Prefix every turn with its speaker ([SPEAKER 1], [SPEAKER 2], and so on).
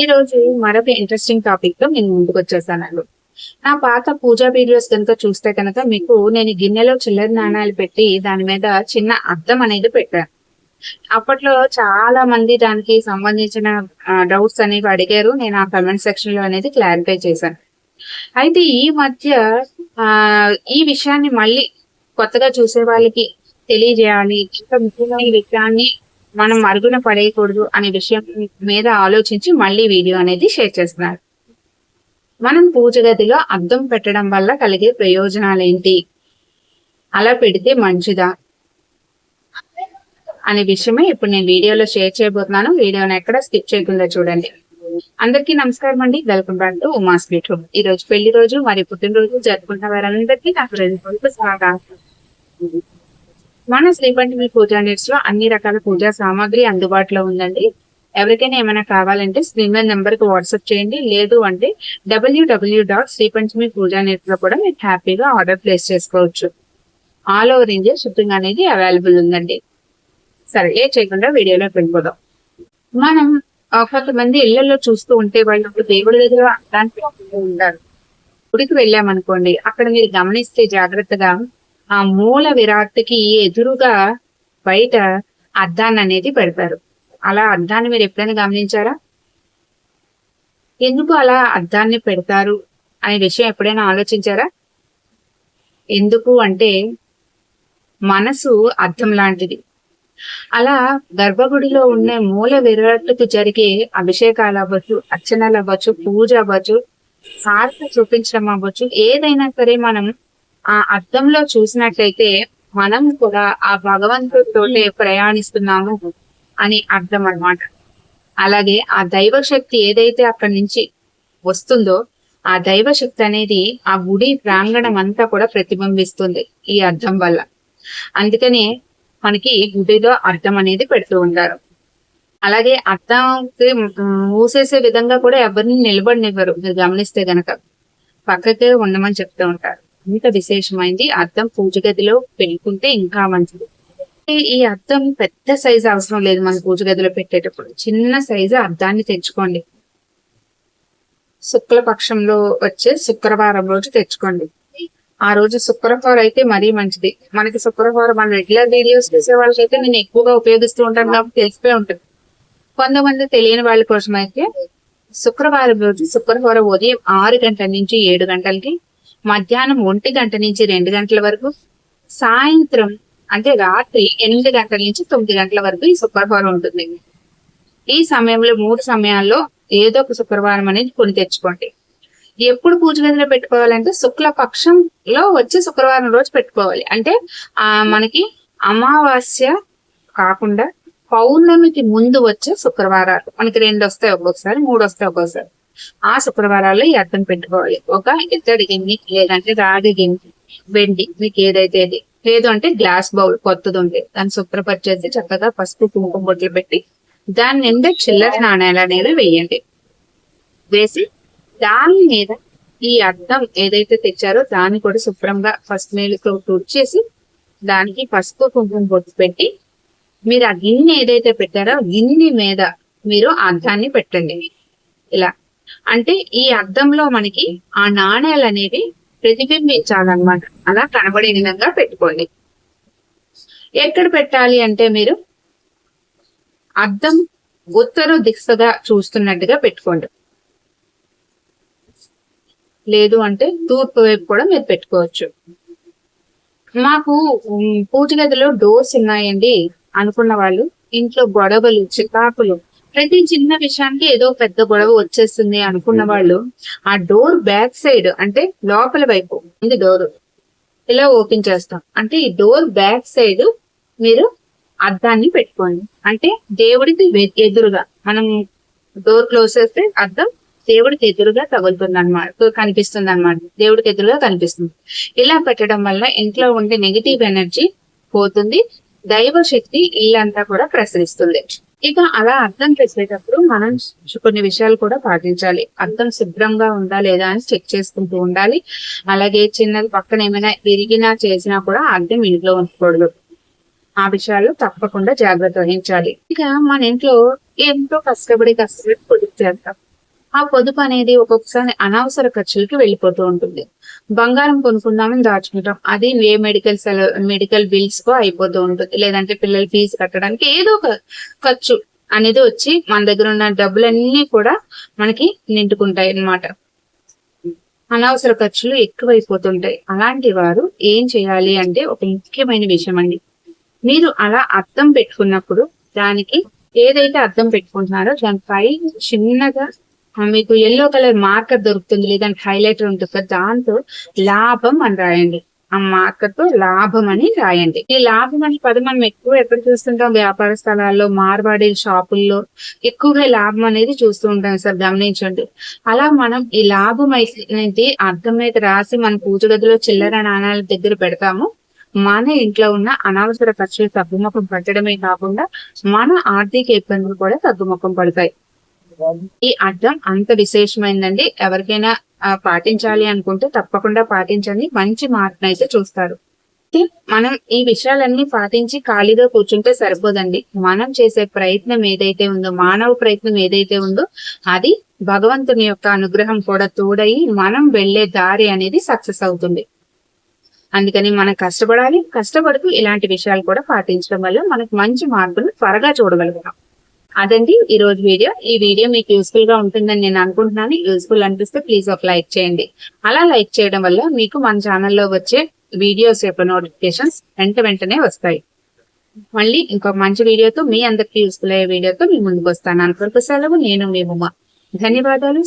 [SPEAKER 1] ఈ రోజు మరొక ఇంట్రెస్టింగ్ టాపిక్తో నేను ముందుకు వచ్చేసాను నా పాత పూజా వీడియోస్ కనుక చూస్తే కనుక మీకు నేను గిన్నెలో చిల్లర నాణాలు పెట్టి దాని మీద చిన్న అద్దం అనేది పెట్టాను. అప్పట్లో చాలా మంది దానికి సంబంధించిన డౌట్స్ అనేవి అడిగారు. నేను ఆ కమెంట్ సెక్షన్లో అనేది క్లారిఫై చేశాను. అయితే ఈ మధ్య ఈ విషయాన్ని మళ్ళీ కొత్తగా చూసే వాళ్ళకి తెలియజేయాలి. ఇంకా ముఖ్యమైన విషయాన్ని మనం మరుగున పడేయకూడదు అనే విషయం మీద ఆలోచించి మళ్ళీ వీడియో అనేది షేర్ చేస్తున్నారు. మనం పూజ గదిలో అద్దం పెట్టడం వల్ల కలిగే ప్రయోజనాలు ఏంటి అలా పెడితే మంచిదా? అనే విషయమే ఇప్పుడు నేను వీడియోలో షేర్ చేయబోతున్నాను. వీడియోని ఎక్కడ స్కిప్ చేయకుండా చూడండి. అందరికీ నమస్కారం అండి. Welcome back to Uma sweet home. ఈ రోజు పెళ్ళి రోజు మరి పుట్టినరోజు జరుపుకున్న వారందరికీ నాకు రోజు స్వాగతం. మన శ్రీపంటి పూజా నెట్స్లో అన్ని రకాల పూజా సామాగ్రి అందుబాటులో ఉందండి. ఎవరికైనా ఏమైనా కావాలంటే స్క్రీన్ మీద నెంబర్కి వాట్సాప్ చేయండి. లేదు అంటే డబ్ల్యూడబ్ల్యూ డాట్ శ్రీపంచమి పూజా నెట్లో కూడా మీరు హ్యాపీగా ఆర్డర్ ప్లేస్ చేసుకోవచ్చు. ఆల్ ఓవర్ ఇండియా షిప్పింగ్ అనేది అవైలబుల్ ఉందండి. సరే ఏ చేయకుండా వీడియోలో వెళ్ళిపోదాం. మనం కొంతమంది ఇళ్ళలో చూస్తూ ఉంటే వాళ్ళు దేవుడి దగ్గర దానికి ఉంటారు. గుడికి వెళ్ళామనుకోండి అక్కడ మీరు గమనిస్తే జాగ్రత్తగా ఆ మూల విరాక్తికి ఎదురుగా బయట అద్దాన్ని అనేది పెడతారు. అలా అద్దాన్ని మీరు ఎప్పుడైనా గమనించారా? ఎందుకు అలా అద్దాన్ని పెడతారు అనే విషయం ఎప్పుడైనా ఆలోచించారా? ఎందుకు అంటే మనసు అద్దం లాంటిది. అలా గర్భగుడిలో ఉన్న మూల విరాట్లకు జరిగే అభిషేకాలు అవ్వచ్చు అర్చనలు అవ్వచ్చు పూజ అవ్వచ్చు హారత చూపించడం అవ్వచ్చు ఏదైనా సరే మనం ఆ అర్థంలో చూసినట్లయితే మనం కూడా ఆ భగవంతుడితోటే ప్రయాణిస్తున్నాము అని అర్థం అనమాట అలాగే ఆ దైవ శక్తి ఏదైతే అక్కడి నుంచి వస్తుందో ఆ దైవ శక్తి అనేది ఆ గుడి ప్రాంగణం అంతా కూడా ప్రతిబింబిస్తుంది ఈ అర్థం వల్ల. అందుకనే మనకి గుడిలో అర్థం అనేది పెడుతూ ఉంటారు. అలాగే అర్థంకి మూసేసే విధంగా కూడా ఎవరిని నిలబడినివ్వరు. మీరు గమనిస్తే గనక పక్కకే ఉండమని చెప్తూ ఉంటారు. ఇంత విశేషమైంది. అద్దం పూజ గదిలో పెట్టుకుంటే ఇంకా మంచిది. ఈ అద్దం పెద్ద సైజు అవసరం లేదు మన పూజ గదిలో పెట్టేటప్పుడు. చిన్న సైజు అద్దాన్ని తెచ్చుకోండి. శుక్ల పక్షంలో వచ్చే శుక్రవారం రోజు తెచ్చుకోండి. ఆ రోజు శుక్రవారం అయితే మరీ మంచిది. మనకి శుక్రవారం మన రెగ్యులర్ వీడియోస్ చూసే వాళ్ళకైతే నేను ఎక్కువగా ఉపయోగిస్తూ ఉంటాను కాబట్టి తెలిసిపోయి ఉంటుంది. కొంతమంది తెలియని వాళ్ళ కోసం అయితే శుక్రవారం రోజు శుక్రవారం ఉదయం ఆరు గంటల నుంచి ఏడు గంటలకి మధ్యాహ్నం ఒంటి గంట నుంచి రెండు గంటల వరకు సాయంత్రం అంటే రాత్రి ఎనిమిది గంటల నుంచి తొమ్మిది గంటల వరకు ఈ శుక్రవారం ఉంటుంది. ఈ సమయంలో మూడు సమయాల్లో ఏదో ఒక శుక్రవారం అనేది కొని తెచ్చుకోండి. ఎప్పుడు పూజ గదిలో పెట్టుకోవాలంటే శుక్ల పక్షంలో వచ్చే శుక్రవారం రోజు పెట్టుకోవాలి. అంటే ఆ మనకి అమావాస్య కాకుండా పౌర్ణమికి ముందు వచ్చే శుక్రవారాలు. మనకి రెండు వస్తాయి ఒక్కొక్కసారి మూడు వస్తాయి ఒక్కొక్కసారి. ఆ శుక్రవారాల్లో ఈ అర్థం పెట్టుకోవాలి. ఒక ఇత్తడి గిన్నె లేదంటే రాగి గిన్నె వెండి మీకు ఏదైతే లేదు అంటే గ్లాస్ బౌల్ కొత్తది ఉండే దాన్ని శుభ్రపరిచేసి చక్కగా పసుపు కుంకుమ బొట్లు పెట్టి దాని నిండా చిల్లర నాణ్యాలు అనేది వేయండి. వేసి దాని మీద ఈ అర్థం ఏదైతే తెచ్చారో దాన్ని కూడా శుభ్రంగా ఫస్ట్ నీళ్ళతో తుడిచేసి దానికి పసుపు కుంకుమ బొట్టు పెట్టి మీరు ఆ గిన్నె ఏదైతే పెట్టారో గిన్నె మీద మీరు అర్థాన్ని పెట్టండి. ఇలా అంటే ఈ అద్దంలో మనకి ఆ నాణ్యాలు అనేవి ప్రతిబింబించాలన్నమాట. అలా కనబడే విధంగా పెట్టుకోండి. ఎక్కడ పెట్టాలి అంటే మీరు అద్దం ఉత్తర దిశగా చూస్తున్నట్టుగా పెట్టుకోండి. లేదు అంటే తూర్పు వైపు కూడా మీరు పెట్టుకోవచ్చు. మాకు పూజ గదిలో డోర్స్ ఉన్నాయండి అనుకున్న వాళ్ళు ఇంట్లో గొడవలు చికాకులు ప్రతి చిన్న విషయానికి ఏదో పెద్ద గొడవ వచ్చేస్తుంది అనుకున్న వాళ్ళు ఆ డోర్ బ్యాక్ సైడ్ అంటే లోపల వైపు ఉంది డోర్ ఇలా ఓపెన్ చేస్తాం. అంటే ఈ డోర్ బ్యాక్ సైడ్ మీరు అద్దాన్ని పెట్టుకోండి. అంటే దేవుడికి ఎదురుగా మనం డోర్ క్లోజ్ చేస్తే అద్దం దేవుడికి ఎదురుగా తగులుతుంది అనమాట కనిపిస్తుంది అనమాట దేవుడికి ఎదురుగా కనిపిస్తుంది. ఇలా పెట్టడం వల్ల ఇంట్లో ఉండే నెగిటివ్ ఎనర్జీ పోతుంది దైవ శక్తి ఇల్లంతా కూడా ప్రసరిస్తుంది. ఇక అలా అర్థం చేసేటప్పుడు మనం కొన్ని విషయాలు కూడా పాటించాలి. అర్థం శుభ్రంగా ఉందా లేదా అని చెక్ చేసుకుంటూ ఉండాలి. అలాగే చిన్నది పక్కన ఏమైనా విరిగినా చేసినా కూడా అర్థం ఇంట్లో ఉంచకూడదు ఆ విషయాలు తప్పకుండా జాగ్రత్త వహించాలి. ఇక మన ఇంట్లో ఎంతో కష్టపడి కష్టపడి పొదుపు చేస్తాం ఆ పొదుపు అనేది ఒక్కొక్కసారి అనవసర ఖర్చులకి వెళ్ళిపోతూ ఉంటుంది. బంగారం కొనుక్కుందామని దాచుకుంటాం. అది ఏ మెడికల్ మెడికల్ బిల్స్ కో అయిపోతూ ఉంటుంది. లేదంటే పిల్లల ఫీజు కట్టడానికి ఏదో ఒక ఖర్చు అనేది వచ్చి మన దగ్గర ఉన్న డబ్బులన్నీ కూడా మనకి నిండుకుంటాయి అన్నమాట. అనవసర ఖర్చులు ఎక్కువైపోతుంటాయి. అలాంటి వారు ఏం చేయాలి అంటే ఒక ముఖ్యమైన విషయం అండి. మీరు అలా అర్థం పెట్టుకున్నప్పుడు దానికి ఏదైతే అర్థం పెట్టుకుంటున్నారో దానిపై చిన్నగా మీకు ఎల్లో కలర్ మార్కర్ దొరుకుతుంది లేదంటే హైలైటర్ ఉంటుంది కదా దాంతో లాభం అని రాయండి. ఆ మార్కర్తో లాభం అని రాయండి. ఈ లాభం అనే పదం మనం ఎక్కువ ఎక్కడ చూస్తుంటాం? వ్యాపార స్థలాల్లో మార్వాడి షాపుల్లో ఎక్కువగా లాభం అనేది చూస్తూ ఉంటాం సార్ గమనించండి. అలా మనం ఈ లాభం అయితే అర్థం మీద రాసి మన పూజ గదిలో చిల్లర నాణాల దగ్గర పెడతాము. మన ఇంట్లో ఉన్న అనవసర ఖర్చులు తగ్గుముఖం పట్టడమే కాకుండా మన ఆర్థిక ఇబ్బందులు కూడా తగ్గుముఖం పడతాయి. ఈ అర్థం అంత విశేషమైందండి. ఎవరికైనా పాటించాలి అనుకుంటే తప్పకుండా పాటించండి. మంచి మార్పును అయితే చూస్తారు. మనం ఈ విషయాలన్నీ పాటించి ఖాళీగా కూర్చుంటే సరిపోదండి. మనం చేసే ప్రయత్నం ఏదైతే ఉందో మానవ ప్రయత్నం ఏదైతే ఉందో అది భగవంతుని యొక్క అనుగ్రహం కూడా తోడయి మనం వెళ్ళే దారి అనేది సక్సెస్ అవుతుంది. అందుకని మనం కష్టపడాలి కష్టపడుతూ ఇలాంటి విషయాలు కూడా పాటించడం వల్ల మనకు మంచి మార్పులు త్వరగా చూడగలుగుతాం. అదండి ఈ రోజు వీడియో. ఈ వీడియో మీకు యూస్ఫుల్గా ఉంటుందని నేను అనుకుంటున్నాను. యూస్ఫుల్ అనిపిస్తే ప్లీజ్ ఒక లైక్ చేయండి. అలా లైక్ చేయడం వల్ల మీకు మన ఛానల్లో వచ్చే వీడియోస్ యొక్క నోటిఫికేషన్స్ వెంట వెంటనే వస్తాయి. మళ్ళీ ఇంకొక మంచి వీడియోతో మీ అందరికి యూస్ఫుల్ అయ్యే వీడియోతో మీ ముందుకు వస్తాను. అంతవరకు సెలవు నేను మీ ఉమ. ధన్యవాదాలు.